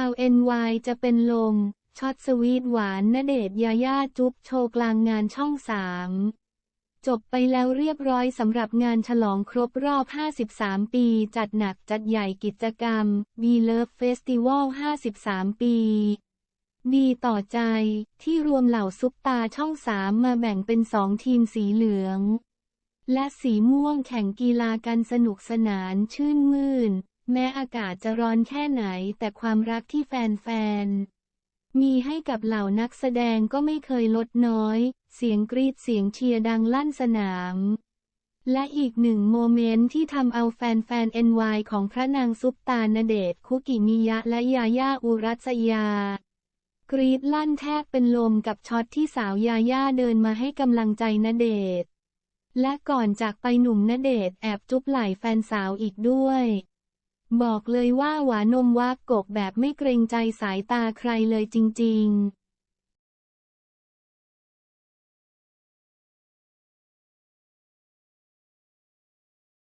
าวเอ็นวจะเป็นลม ช็อตสวีทหวานณเดชน์ยาย่าจุ๊บโชว์กลางงานช่องสามจบไปแล้วเรียบร้อยสำหรับงานฉลองครบรอบ 53 ปี จัดหนักจัดใหญ่กิจกรรม We Love Festival 53 ปี ดีต่อใจที่รวมเหล่าซุปตาช่องสามมาแบ่งเป็นสองทีมสีเหลือง และสีม่วงแข่งกีฬากันสนุกสนานชื่นมื่น แม้อากาศจะร้อนแค่ไหนแต่ความรักที่แฟนๆ มีให้กับเหล่านักแสดงก็ไม่เคยลดน้อย เสียงกรีดเสียงเชียร์ดังลั่นสนาม และอีกหนึ่งโมเมนต์ที่ทำเอาแฟนๆ NY ของพระนางซุปตาณเดชคุกิมิยะและยาย่าอุรัสยา กรีดลั่นแทบเป็นลมกับช็อตที่สาวยาย่าเดินมาให้กำลังใจณเดชและก่อนจากไปหนุ่มณเดชแอบจุ๊บไหล่แฟนสาวอีกด้วย บอกเลยว่าหวานนมวากกแบบไม่เกรงใจสายตาใครเลยจริง ๆ